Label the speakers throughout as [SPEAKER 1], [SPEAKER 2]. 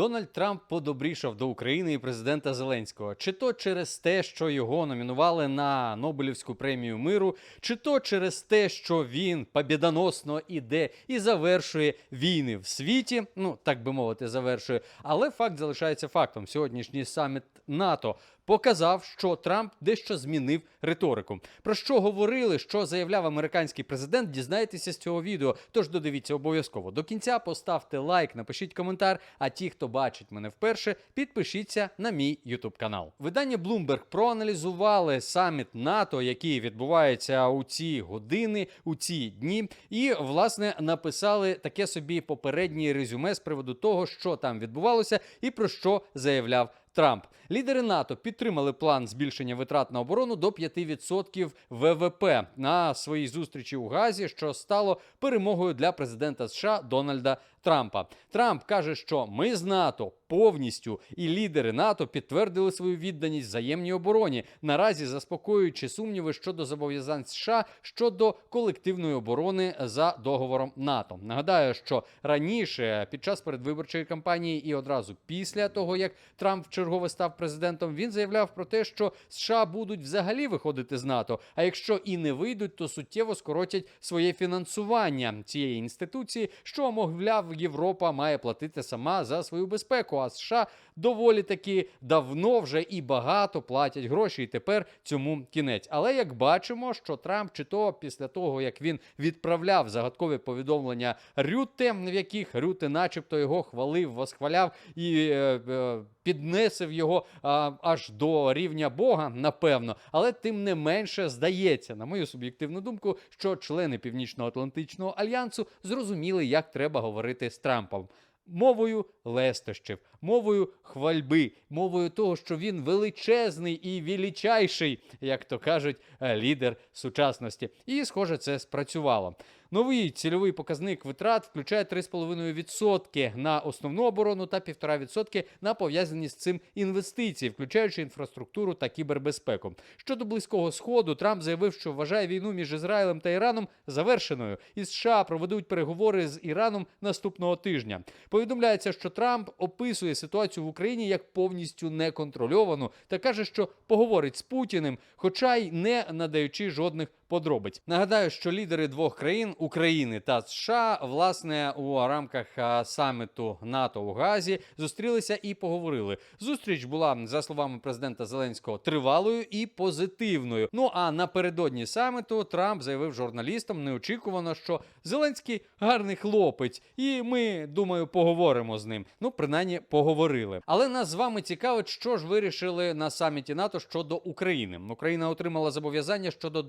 [SPEAKER 1] Дональд Трамп подобрішав до України і президента Зеленського, чи то через те, що його номінували на Нобелівську премію миру, чи то через те, що він побідоносно іде і завершує війни в світі. Ну так би мовити, завершує. Але факт залишається фактом. Сьогоднішній саміт НАТО показав, що Трамп дещо змінив риторику. Про що говорили, що заявляв американський президент, дізнаєтеся з цього відео. Тож додивіться обов'язково до кінця. Поставте лайк, напишіть коментар. А ті, хто бачить мене вперше, підпишіться на мій Ютуб канал. Видання Bloomberg проаналізували саміт НАТО, який відбувається у ці години, у ці дні, і власне написали таке собі попереднє резюме з приводу того, що там відбувалося, і про що заявляв. Трамп лідери НАТО підтримали план збільшення витрат на оборону до 5% ВВП на своїй зустрічі у Газі, що стало перемогою для президента США Дональда Трампа. Трамп каже, що ми з НАТО повністю і лідери НАТО підтвердили свою відданість взаємній обороні, наразі заспокоюючи сумніви щодо зобов'язань США щодо колективної оборони за договором НАТО. Нагадаю, що раніше під час передвиборчої кампанії і одразу після того, як Трамп вчергове став президентом, він заявляв про те, що США будуть взагалі виходити з НАТО. А якщо і не вийдуть, то суттєво скоротять своє фінансування цієї інституції, що мовляв, Європа має платити сама за свою безпеку. А США доволі таки давно вже і багато платять гроші, і тепер цьому кінець. Але як бачимо, що Трамп чи то після того, як він відправляв загадкові повідомлення Рюте, в яких Рюте, начебто, його хвалив, восхваляв і е, е, піднесив його а, аж до рівня Бога, напевно. Але тим не менше здається, на мою суб'єктивну думку, що члени Північно-Атлантичного альянсу зрозуміли, як треба говорити з Трампом. Мовою лестощів, мовою хвальби, мовою того, що він величезний і величайший, як то кажуть, е, лідер сучасності. І, схоже, це спрацювало. Новий цільовий показник витрат включає 3,5% на основну оборону та 1,5% на пов'язані з цим інвестиції, включаючи інфраструктуру та кібербезпеку. Щодо близького сходу, Трамп заявив, що вважає війну між Ізраїлем та Іраном завершеною, і США проведуть переговори з Іраном наступного тижня. Повідомляється, що Трамп описує ситуацію в Україні як повністю неконтрольовану та каже, що поговорить з Путіним, хоча й не надаючи жодних подробиць. Нагадаю, що лідери двох країн України та США, власне, у рамках саміту НАТО у Газі зустрілися і поговорили. Зустріч була за словами президента Зеленського тривалою і позитивною. Ну а напередодні саміту Трамп заявив журналістам неочікувано, що Зеленський гарний хлопець, і ми думаю, поговоримо з ним. Ну, принаймні, поговорили. Але нас з вами цікавить, що ж вирішили на саміті НАТО щодо України. Україна отримала зобов'язання щодо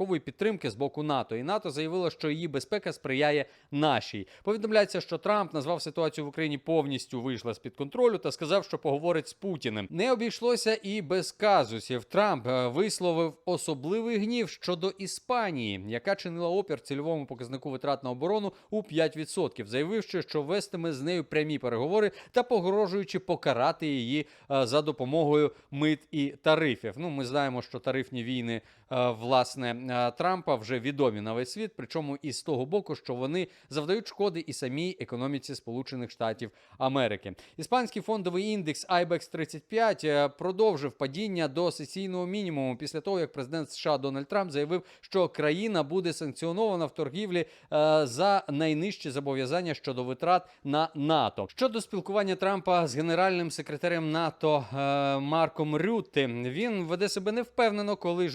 [SPEAKER 1] довгострокової підтримки з боку НАТО, і НАТО заявило, що її безпека сприяє нашій. Повідомляється, що Трамп назвав ситуацію в Україні повністю вийшла з під контролю та сказав, що поговорить з Путіним. Не обійшлося і без казусів. Трамп е, висловив особливий гнів щодо Іспанії, яка чинила опір цільовому показнику витрат на оборону у 5%, заявивши, що вестиме з нею прямі переговори та погрожуючи покарати її е, за допомогою мит і тарифів. Ну, ми знаємо, що тарифні війни власне е, Трампа вже відомі на весь світ, причому і з того боку, що вони завдають шкоди і самій економіці Сполучених Штатів Америки. Іспанський фондовий індекс IBEX 35 е, продовжив падіння до сесійного мінімуму після того, як президент США Дональд Трамп заявив, що країна буде санкціонована в торгівлі е, за найнижчі зобов'язання щодо витрат на НАТО. Щодо спілкування Трампа з генеральним секретарем НАТО е, Марком Рютте, він веде себе невпевнено, коли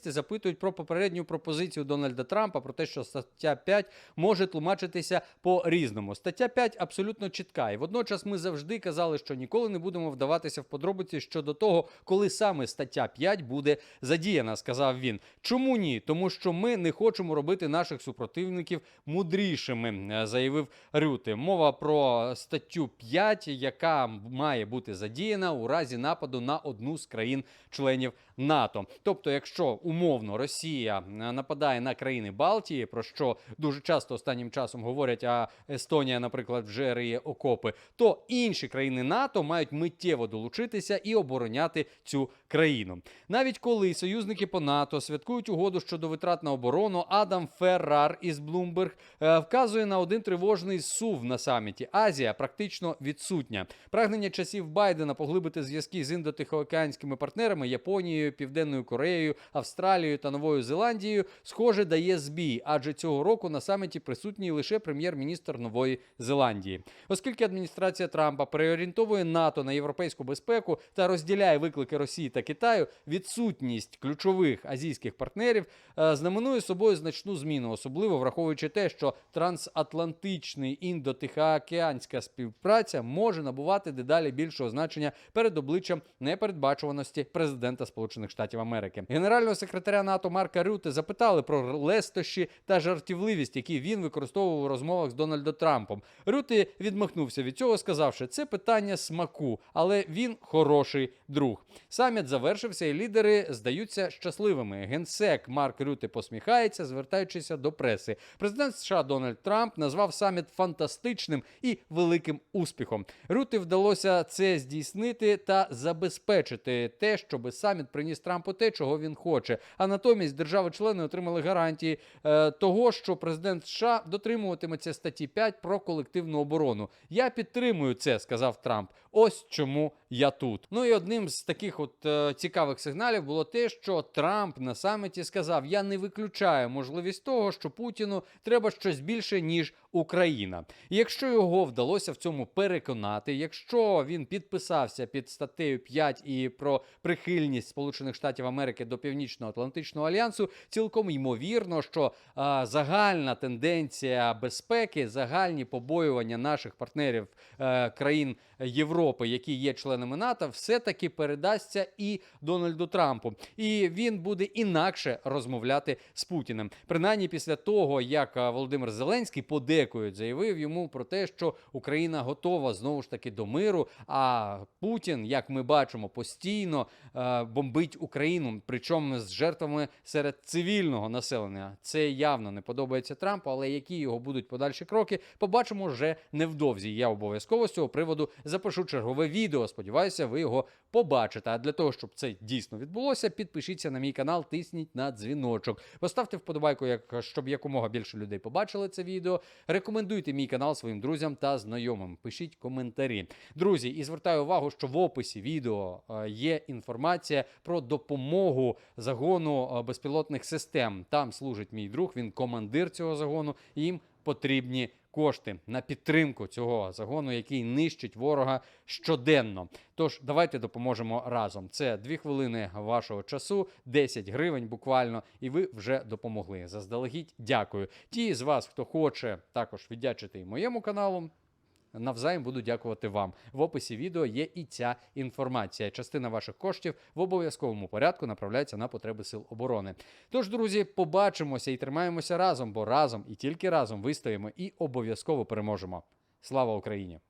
[SPEAKER 1] журналісти запитують про попередню пропозицію Дональда Трампа про те, що стаття 5 може тлумачитися по різному. Стаття 5 абсолютно чітка, і водночас ми завжди казали, що ніколи не будемо вдаватися в подробиці щодо того, коли саме стаття 5 буде задіяна, сказав він. Чому ні? Тому що ми не хочемо робити наших супротивників мудрішими, е, заявив Рюте. Мова про статтю 5, яка має бути задіяна у разі нападу на одну з країн-членів НАТО. Тобто, якщо умовно Росія е, нападає на країни Балтії, про що дуже часто останнім часом говорять, а Естонія, наприклад, вже риє окопи, то інші країни НАТО мають миттєво долучитися і обороняти цю країну. Навіть коли союзники по НАТО святкують угоду щодо витрат на оборону, Адам Феррар із Bloomberg е, вказує на один тривожний сув на саміті. Азія практично відсутня. Прагнення часів Байдена поглибити зв'язки з індотихоокеанськими партнерами Японією, Південною Кореєю, Австралією та Новою Зеландією, схоже, дає збій, адже цього року на саміті присутній лише прем'єр-міністр Нової Зеландії. Оскільки адміністрація Трампа переорієнтовує НАТО на європейську безпеку та розділяє виклики Росії та Китаю, відсутність ключових азійських партнерів е, знаменує собою значну зміну, особливо враховуючи те, що трансатлантичний індотихоокеанська співпраця може набувати дедалі більшого значення перед обличчям непередбачуваності президента Сполучених Штатів Америки. Генерального секретаря НАТО Марка Рюте запитали про лестощі та жартівливість, які він використовував у розмовах з Дональдом Трампом. Рюте відмахнувся від цього, сказавши, це питання смаку, але він хороший друг. Саміт завершився, і лідери здаються щасливими. Генсек Марк Рюте посміхається, звертаючися до преси. Президент США Дональд Трамп назвав саміт фантастичним і великим успіхом. Рюте вдалося це здійснити та забезпечити те, щоб саміт приніс Трампу те, чого він хоче. А натомість держави-члени отримали гарантії е, того, що президент США дотримуватиметься статті 5 про колективну оборону. Я підтримую це, сказав Трамп. Ось чому я тут. Ну і одним з таких от е, цікавих сигналів було те, що Трамп на саміті сказав: Я не виключаю можливість того, що Путіну треба щось більше ніж Україна. І якщо його вдалося в цьому переконати, якщо він підписався під статтею 5 і про прихильність Сполучених Штатів Америки до Північно-Атлантичного альянсу, цілком ймовірно, що а, загальна тенденція безпеки, загальні побоювання наших партнерів е, країн Європи, які є членами НАТО, все-таки передасться і Дональду Трампу, і він буде інакше розмовляти з Путіним. Принаймні після того, як Володимир Зеленський подекують заявив йому про те, що Україна готова знову ж таки до миру. А Путін, як ми бачимо, постійно е, бомбить Україну, причому з жертвами серед цивільного населення. Це явно не подобається Трампу, але які його будуть подальші кроки, побачимо вже невдовзі. Я обов'язково з цього приводу запишу чергове відео. Сподіваюся, ви його побачите. А для того, щоб це дійсно відбулося, підпишіться на мій канал, тисніть на дзвіночок. Поставте вподобайку, як щоб якомога більше людей побачили це відео. Рекомендуйте мій канал своїм друзям та знайомим. Пишіть коментарі. Друзі, і звертаю увагу, що в описі відео е, є інформація про допомогу загону е, безпілотних систем. Там служить мій друг, він командир цього загону. Їм потрібні кошти на підтримку цього загону, який нищить ворога щоденно. Тож давайте допоможемо разом. Це дві хвилини вашого часу, 10 гривень буквально, і ви вже допомогли. Заздалегідь дякую. Ті з вас, хто хоче також віддячити і моєму каналу. Навзаєм буду дякувати вам. В описі відео є і ця інформація. Частина ваших коштів в обов'язковому порядку направляється на потреби сил оборони. Тож, друзі, побачимося і тримаємося разом, бо разом і тільки разом вистоїмо і обов'язково переможемо. Слава Україні!